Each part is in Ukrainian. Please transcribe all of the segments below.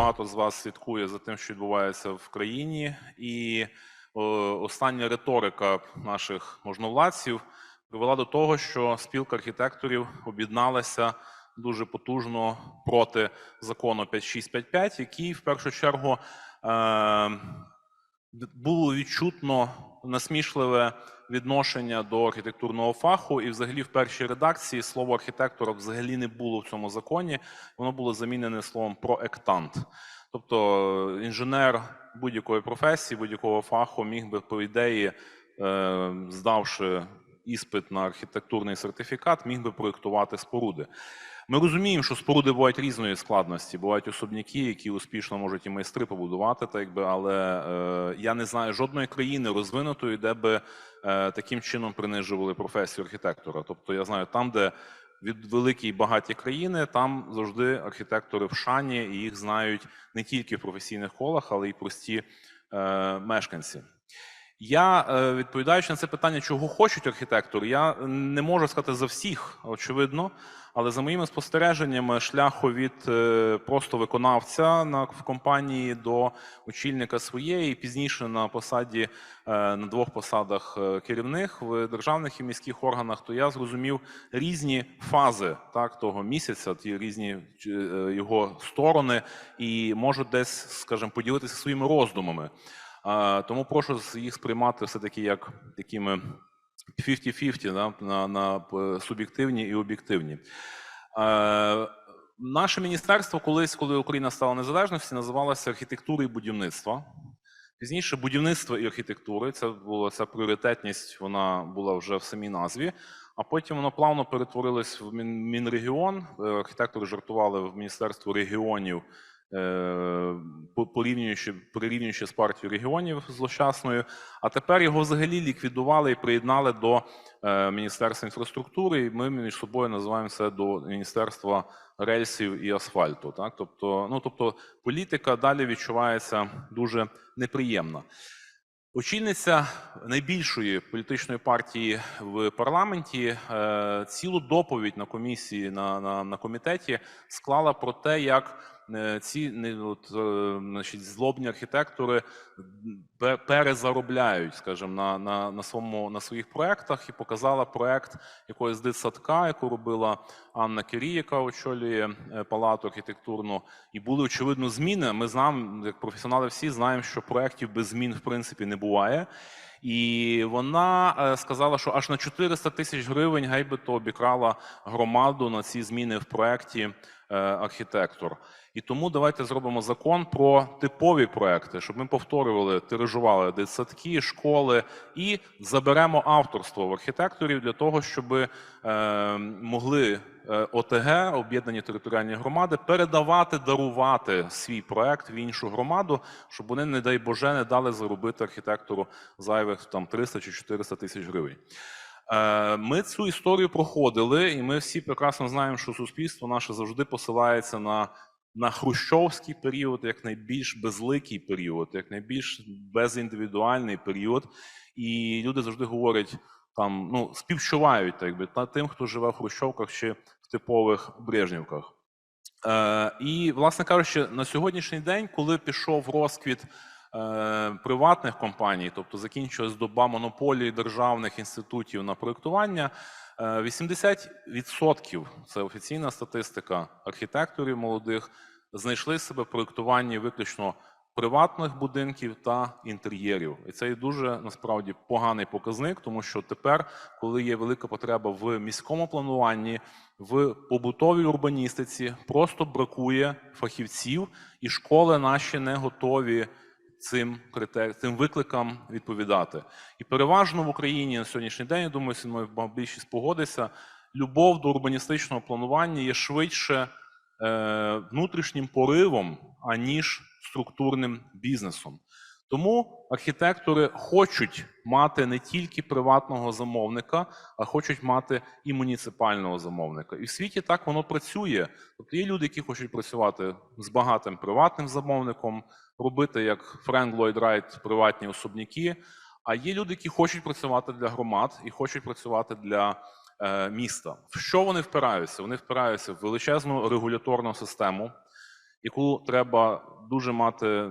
багато з вас слідкує за тим, що відбувається в країні, і е, остання риторика наших можновладців привела до того, що спілка архітекторів об'єдналася дуже потужно проти закону 5655, який в першу чергу е, було відчутно насмішливе відношення до архітектурного фаху, і взагалі в першій редакції слово архітектора взагалі не було в цьому законі. Воно було замінене словом проектант. Тобто е, інженер будь-якої професії, будь-якого фаху міг би, по ідеї, е, здавши іспит на архітектурний сертифікат, міг би проєктувати споруди. Ми розуміємо, що споруди бувають різної складності. Бувають особняки, які успішно можуть і майстри побудувати, так якби, але е, я не знаю жодної країни розвинутої, де би е, таким чином принижували професію архітектора. Тобто, я знаю, там, де від великі і багаті країни, там завжди архітектори в шані, і їх знають не тільки в професійних колах, але й прості е, мешканці. Я е, відповідаючи на це питання, чого хочуть архітектори, я не можу сказати за всіх, очевидно. Але за моїми спостереженнями, шляху від е, просто виконавця на в компанії до очільника своєї, пізніше на посаді е, на двох посадах е, керівних в державних і міських органах, то я зрозумів різні фази так того місяця, ті різні його сторони, і можу десь, скажімо, поділитися своїми роздумами. Тому прошу їх сприймати все таки як такими. 50-50 да, на, на е, суб'єктивні і об'єктивні. Е, наше міністерство колись, коли Україна стала незалежністю, називалося архітектури і будівництва. Пізніше будівництво і архітектури це була ця пріоритетність, вона була вже в самій назві. А потім воно плавно перетворилось в Мінрегіон. Е, Архітектори жартували в Міністерство регіонів, е, по- порівнюючи, з партією регіонів злощасною. А тепер його взагалі ліквідували і приєднали до е, Міністерства інфраструктури. І ми між собою називаємо це до Міністерства рельсів і асфальту. Так? Тобто, ну, тобто політика далі відчувається дуже неприємна. Очільниця найбільшої політичної партії в парламенті е, цілу доповідь на комісії на, на, на комітеті склала про те, як ці не, от, е, значить, злобні архітектори перезаробляють, скажімо, на, на, на, своєму, на своїх проектах і показала проект якогось дитсадка, яку робила Анна Кирій, яка очолює е, палату архітектурну. І були очевидно зміни. Ми знаємо, як професіонали всі знаємо, що проєктів без змін в принципі не буває. І вона е, сказала, що аж на 400 тисяч гривень гайбито обікрала громаду на ці зміни в проєкті е, архітектор. І тому давайте зробимо закон про типові проекти, щоб ми повторювали, тиражували дитсадки, школи і заберемо авторство в архітекторів для того, щоб е, могли е, ОТГ, об'єднані територіальні громади, передавати, дарувати свій проект в іншу громаду, щоб вони, не дай Боже, не дали заробити архітектору зайвих там 300 чи 400 тисяч гривень. Е, Ми цю історію проходили, і ми всі прекрасно знаємо, що суспільство наше завжди посилається на, на хрущовський період, як найбільш безликий період, як найбільш безіндивідуальний період. І люди завжди говорять там, ну, співчувають так би, та тим, хто живе в хрущовках чи в типових брежнівках. Е, і, власне кажучи, на сьогоднішній день, коли пішов розквіт приватних компаній, тобто закінчилась доба монополії державних інститутів на проєктування, е, 80% це офіційна статистика архітекторів молодих, знайшли себе в проєктуванні виключно приватних будинків та інтер'єрів. І це дуже насправді поганий показник, тому що тепер, коли є велика потреба в міському плануванні, в побутовій урбаністиці, просто бракує фахівців, і школи наші не готові цим цим викликам відповідати. І переважно в Україні на сьогоднішній день, я думаю, зі більшість погодиться, любов до урбаністичного планування є швидше е, внутрішнім поривом, аніж структурним бізнесом. Тому архітектори хочуть мати не тільки приватного замовника, а хочуть мати і муніципального замовника. І в світі так воно працює. Тобто є люди, які хочуть працювати з багатим приватним замовником, робити як Френк Ллойд Райт приватні особняки. А є люди, які хочуть працювати для громад і хочуть працювати для е, міста. В що вони впираються? Вони впираються в величезну регуляторну систему, яку треба дуже мати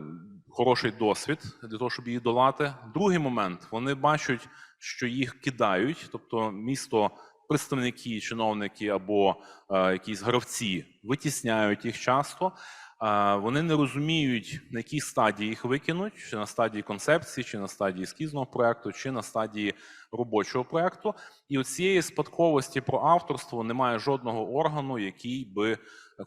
хороший досвід для того, щоб її долати. Другий момент вони бачать, що їх кидають, тобто місто. Представники, чиновники або е, якісь гравці витісняють їх часто. Вони не розуміють, на якій стадії їх викинуть, чи на стадії концепції, чи на стадії ескізного проекту, чи на стадії робочого проекту. І у цієї спадковості про авторство немає жодного органу, який би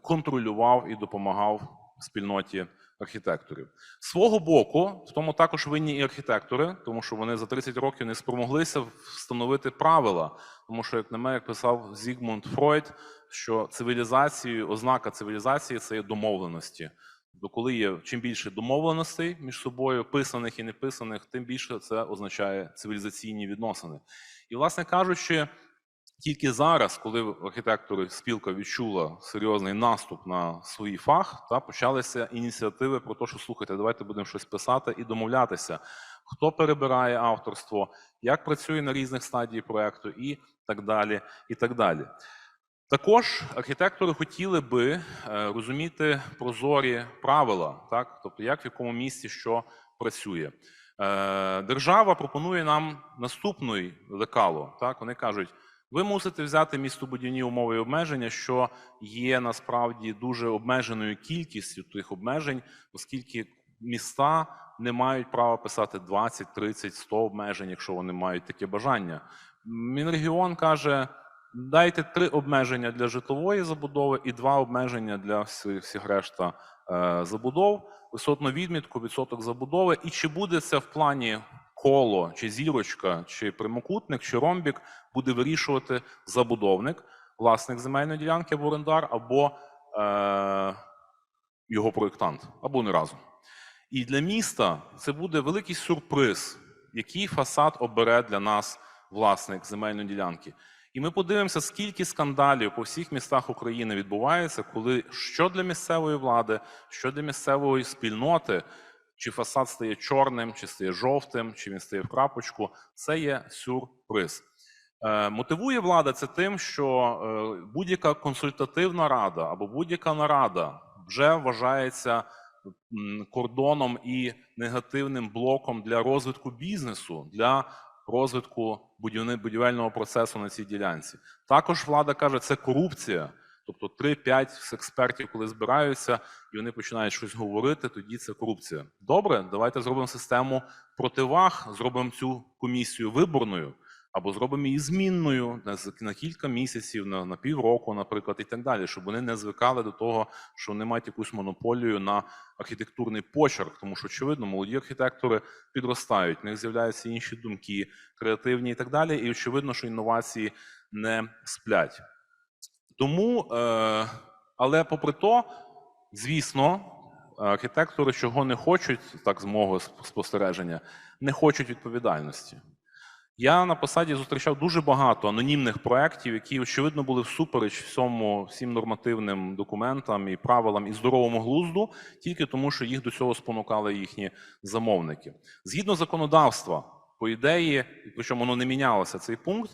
контролював і допомагав спільноті архітекторів. Свого боку, в тому також винні і архітектори, тому що вони за 30 років не спромоглися встановити правила. Тому що, як на мене, як писав Зігмунд Фройд, що цивілізацією, ознака цивілізації це є домовленості. Бо коли є чим більше домовленостей між собою, писаних і неписаних, тим більше це означає цивілізаційні відносини. І, власне кажучи, тільки зараз, коли архітектори спілка відчула серйозний наступ на свій фах, та почалися ініціативи про те, що слухайте, давайте будемо щось писати і домовлятися, хто перебирає авторство, як працює на різних стадіях проекту, і так далі. і так далі. Також архітектори хотіли би е, розуміти прозорі правила, так тобто як в якому місці що працює. Е, Держава пропонує нам наступний лекало. Так вони кажуть. Ви мусите взяти містобудівні умови і обмеження, що є насправді дуже обмеженою кількістю тих обмежень, оскільки міста не мають права писати 20, 30, 100 обмежень, якщо вони мають таке бажання. Мінрегіон каже: дайте три обмеження для житлової забудови і два обмеження для всіх, всіх решта е, забудов, висотну відмітку, відсоток забудови. І чи буде це в плані коло, чи зірочка, чи прямокутник, чи ромбік буде вирішувати забудовник, власник земельної ділянки або орендар, або е, його проєктант, або не разом. І для міста це буде великий сюрприз, який фасад обере для нас власник земельної ділянки. І ми подивимося, скільки скандалів по всіх містах України відбувається, коли що для місцевої влади, що для місцевої спільноти, чи фасад стає чорним, чи стає жовтим, чи він стає в крапочку. Це є сюрприз. Е, мотивує влада це тим, що е, будь-яка консультативна рада або будь-яка нарада вже вважається кордоном і негативним блоком для розвитку бізнесу, для розвитку будівельного процесу на цій ділянці. Також влада каже, це корупція. Тобто 3-5 експертів, коли збираються, і вони починають щось говорити, тоді це корупція. Добре, давайте зробимо систему противаг, зробимо цю комісію виборною, або зробимо її змінною на, на кілька місяців, на, на півроку, наприклад, і так далі, щоб вони не звикали до того, що вони мають якусь монополію на архітектурний почерк, тому що, очевидно, молоді архітектори підростають, в них з'являються інші думки, креативні і так далі. І очевидно, що інновації не сплять. Тому, е, але попри то, звісно, архітектори чого не хочуть, так з мого спостереження, не хочуть відповідальності. Я на посаді зустрічав дуже багато анонімних проєктів, які, очевидно, були всупереч всьому, всім нормативним документам і правилам і здоровому глузду, тільки тому, що їх до цього спонукали їхні замовники. Згідно законодавства, по ідеї, причому воно не мінялося цей пункт,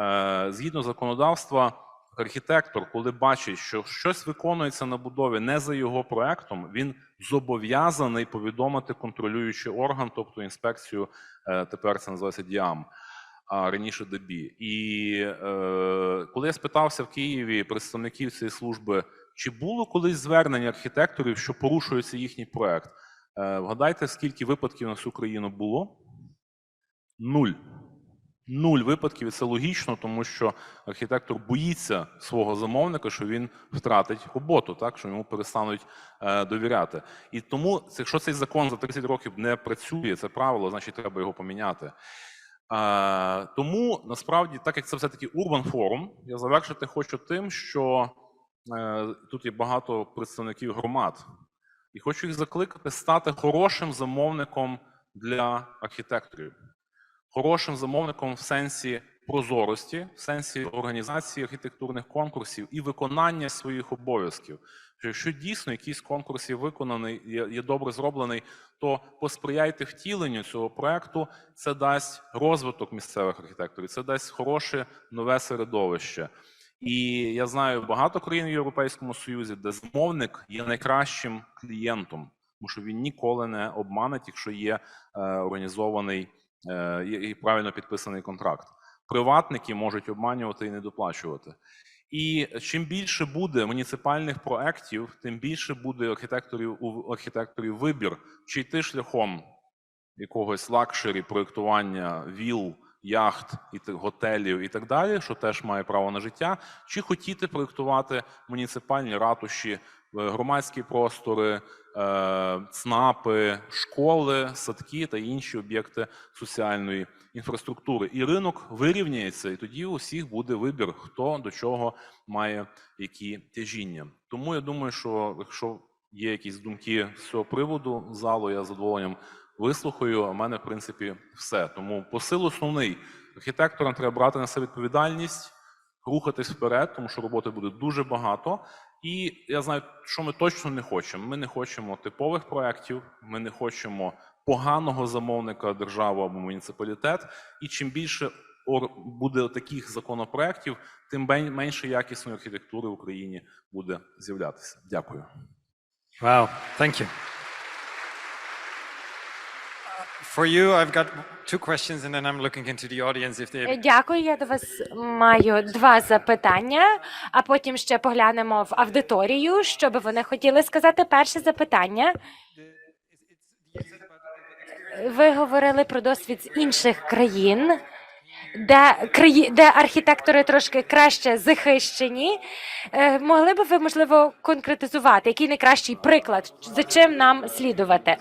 е, згідно законодавства, архітектор, коли бачить, що щось виконується на будові не за його проектом, він зобов'язаний повідомити контролюючий орган, тобто інспекцію, е, тепер це називається ДІАМ, а раніше ДБІ. І е, коли я спитався в Києві представників цієї служби, чи було колись звернення архітекторів, що порушується їхній проект, е, вгадайте, скільки випадків на всю країну було? Нуль. Нуль випадків, і це логічно, тому що архітектор боїться свого замовника, що він втратить роботу, так що йому перестануть е, довіряти. І тому, якщо цей закон за 30 років не працює, це правило, значить треба його поміняти. Е, тому насправді, так як це все таки урбан форум, я завершити хочу тим, що е, тут є багато представників громад, і хочу їх закликати стати хорошим замовником для архітекторів хорошим замовником в сенсі прозорості, в сенсі організації архітектурних конкурсів і виконання своїх обов'язків. Якщо дійсно якийсь конкурс є виконаний, є, добре зроблений, то посприяйте втіленню цього проекту. Це дасть розвиток місцевих архітекторів, це дасть хороше нове середовище. І я знаю багато країн в Європейському Союзі, де замовник є найкращим клієнтом, тому що він ніколи не обманить, якщо є е, організований і і правильно підписаний контракт. Приватники можуть обманювати і не доплачувати. І чим більше буде муніципальних проєктів, тим більше буде архітекторів у архітекторів вибір, чи йти шляхом якогось лакшері проєктування віл, яхт і готелів і так далі, що теж має право на життя, чи хотіти проєктувати муніципальні ратуші, е, громадські простори, е, ЦНАПи, школи, садки та інші об'єкти соціальної інфраструктури. І ринок вирівняється, і тоді у всіх буде вибір, хто до чого має які тяжіння. Тому я думаю, що якщо є якісь думки з цього приводу залу, я з задоволенням вислухаю. А в мене, в принципі, все. Тому посил основний архітекторам треба брати на себе відповідальність, рухатись вперед, тому що роботи буде дуже багато. І я знаю, що ми точно не хочемо. Ми не хочемо типових проєктів, ми не хочемо поганого замовника державу або муніципалітет. І чим більше буде таких законопроєктів, тим менше якісної архітектури в Україні буде з'являтися. Дякую. Wow, you. For you, I've got two questions, and then I'm looking into the audience if Е, they. Дякую. Я до вас маю два запитання, а потім ще поглянемо в аудиторію, що би вони хотіли сказати. Перше запитання. Ви говорили про досвід з інших країн, де краї... де архітектори трошки краще захищені. Е, Могли би ви можливо конкретизувати, який найкращий приклад, за чим нам слідувати?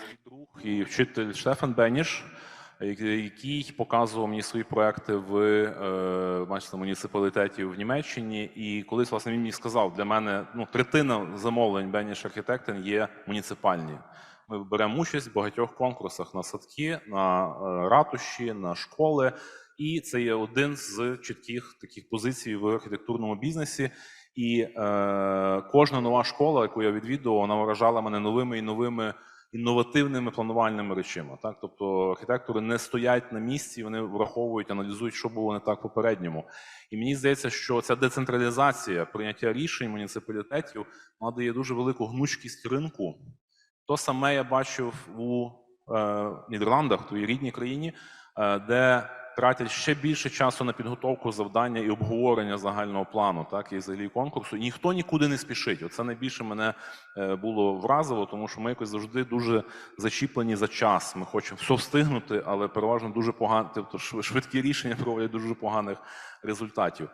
І вчитель Штефан Беніш, який- показував мені свої проекти в е, бачите, муніципалітеті в Німеччині. І колись власне він мені сказав, для мене ну, третина замовлень Беніш Архітектен є муніципальні. Ми беремо участь в багатьох конкурсах на садки, на е, ратуші, на школи. І це є один з чітких таких позицій в архітектурному бізнесі. І е, кожна нова школа, яку я відвідував, вона вражала мене новими і новими інновативними планувальними речима. Так, тобто архітектори не стоять на місці, вони враховують, аналізують, що було не так попередньому. І мені здається, що ця децентралізація прийняття рішень муніципалітетів вона дає дуже велику гнучкість ринку. То саме я бачив у е, Нідерландах, твоїй рідній країні, е, де тратять ще більше часу на підготовку завдання і обговорення загального плану, так і взагалі конкурсу. Ніхто нікуди не спішить. Оце найбільше мене е, було вразило, тому що ми якось завжди дуже зачіплені за час. Ми хочемо все встигнути, але переважно дуже погані, тобто швидкі рішення проводять дуже поганих результатів.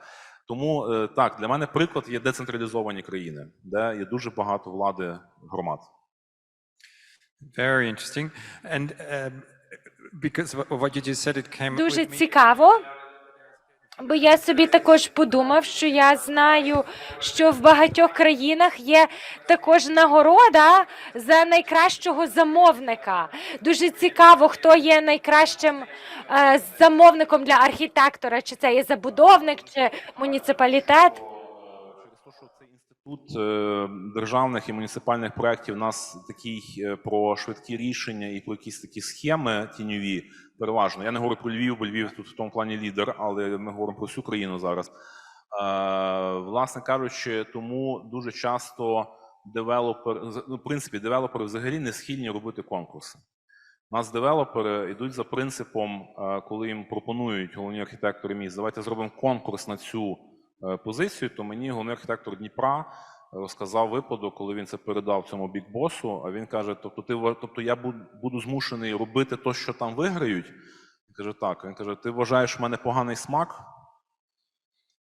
Тому е, так, для мене приклад є децентралізовані країни, де є дуже багато влади громад. Very interesting. And um, Дуже цікаво. Бо я собі також подумав, що я знаю, що в багатьох країнах є також нагорода за найкращого замовника. Дуже цікаво, хто є найкращим е, замовником для архітектора, чи це є забудовник, чи муніципалітет. Інститут е, державних і муніципальних проєктів у нас такий е, про швидкі рішення і про якісь такі схеми тіньові, переважно. Я не говорю про Львів, бо Львів тут в тому плані лідер, але ми говоримо про всю країну зараз. Е, Власне кажучи, тому дуже часто девелопер, ну, в принципі, девелопери взагалі не схильні робити конкурси. У нас девелопери йдуть за принципом, коли їм пропонують головні архітектори міст, давайте зробимо конкурс на цю позицію, то мені головний архітектор Дніпра розказав випадок, коли він це передав цьому бікбосу. А він каже: тобто, ти тобто я буду, змушений робити те, що там виграють. Він каже, так. Він каже: Ти вважаєш в мене поганий смак?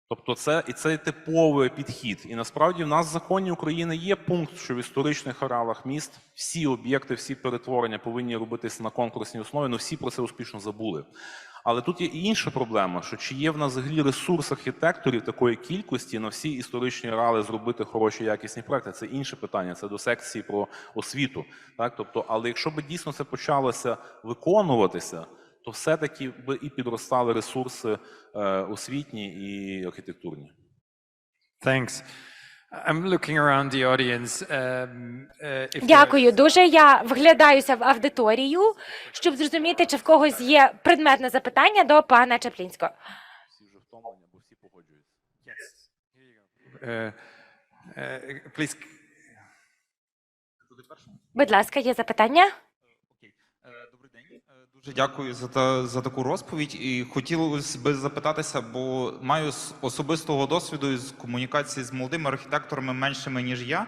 Тобто, це і це типовий підхід. І насправді в нас в законі України є пункт, що в історичних ареалах міст всі об'єкти, всі перетворення повинні робитися на конкурсній основі, але всі про це успішно забули. Але тут є і інша проблема: що чи є в нас взагалі ресурс архітекторів такої кількості на всі історичні ареали зробити хороші якісні проекти? Це інше питання, це до секції про освіту. Так, тобто, але якщо б дійсно це почалося виконуватися, то все-таки би і підростали ресурси е, освітні і архітектурні. Thanks. I'm looking around the audience. Um, uh, if Дякую дуже. Я вглядаюся в аудиторію, щоб зрозуміти, чи в когось є предметне запитання до пана Чаплінського. Всі вже втомлені, бо всі погоджуються. Yes. Here you go. Uh, uh, please. Будь ласка, є запитання? Окей. Е, Добрий день. Е, Дуже дякую за, та, за таку розповідь. І хотілося би запитатися, бо маю с- особистого досвіду із комунікації з молодими архітекторами меншими, ніж я,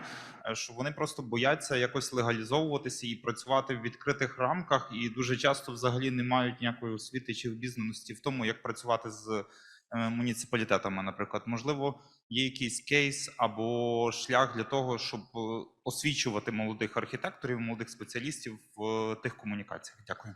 е, що вони просто бояться якось легалізовуватися і працювати в відкритих рамках, і дуже часто взагалі не мають ніякої освіти чи обізнаності в тому, як працювати з е, муніципалітетами, наприклад. Можливо, є якийсь кейс або шлях для того, щоб е, освічувати молодих архітекторів, молодих спеціалістів в тих комунікаціях. Дякую.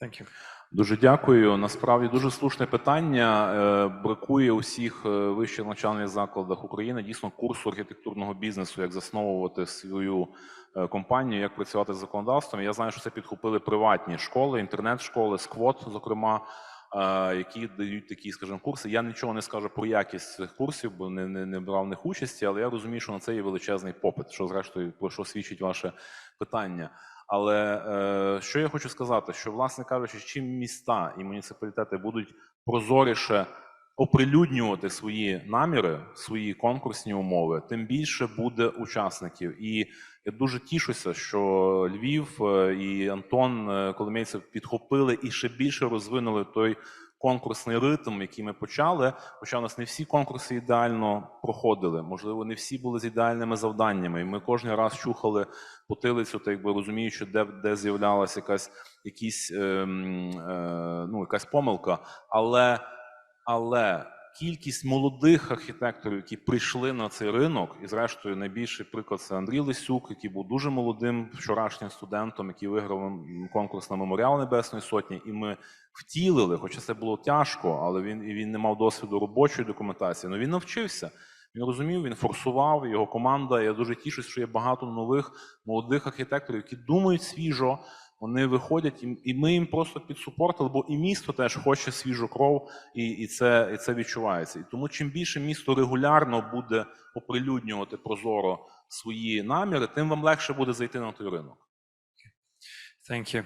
Thank you. Дуже дякую. Насправді дуже слушне питання. Е, Бракує у всіх е, вищих навчальних закладах України дійсно курсу архітектурного бізнесу, як засновувати свою е, компанію, як працювати з законодавством. Я знаю, що це підхопили приватні школи, інтернет-школи, сквот, зокрема, які дають такі, скажімо, курси. Я нічого не скажу про якість цих курсів, бо не, не, не брав в них участі, але я розумію, що на це є величезний попит, що зрештою про що свідчить ваше питання. Але е, що я хочу сказати, що, власне кажучи, чим міста і муніципалітети будуть прозоріше оприлюднювати свої наміри, свої конкурсні умови, тим більше буде учасників. І я дуже тішуся, що Львів е, і Антон е, Коломейцев підхопили і ще більше розвинули той конкурсний ритм, який ми почали. Хоча у нас не всі конкурси ідеально проходили, можливо, не всі були з ідеальними завданнями. І ми кожен раз чухали потилицю, так якби розуміючи, де, де з'являлася якась якісь, ем, е, ну, якась помилка. Але, але кількість молодих архітекторів, які прийшли на цей ринок, і зрештою найбільший приклад це Андрій Лисюк, який був дуже молодим вчорашнім студентом, який виграв конкурс на меморіал Небесної Сотні, і ми втілили, хоча це було тяжко, але він і він не мав досвіду робочої документації. але він навчився. Він розумів, він форсував його команда. Я дуже тішусь, що є багато нових молодих архітекторів, які думають свіжо. Вони виходять, і, ми їм просто підсупортили, бо і місто теж хоче свіжу кров, і, і, це, і це відчувається. І тому чим більше місто регулярно буде оприлюднювати прозоро свої наміри, тим вам легше буде зайти на той ринок. Thank.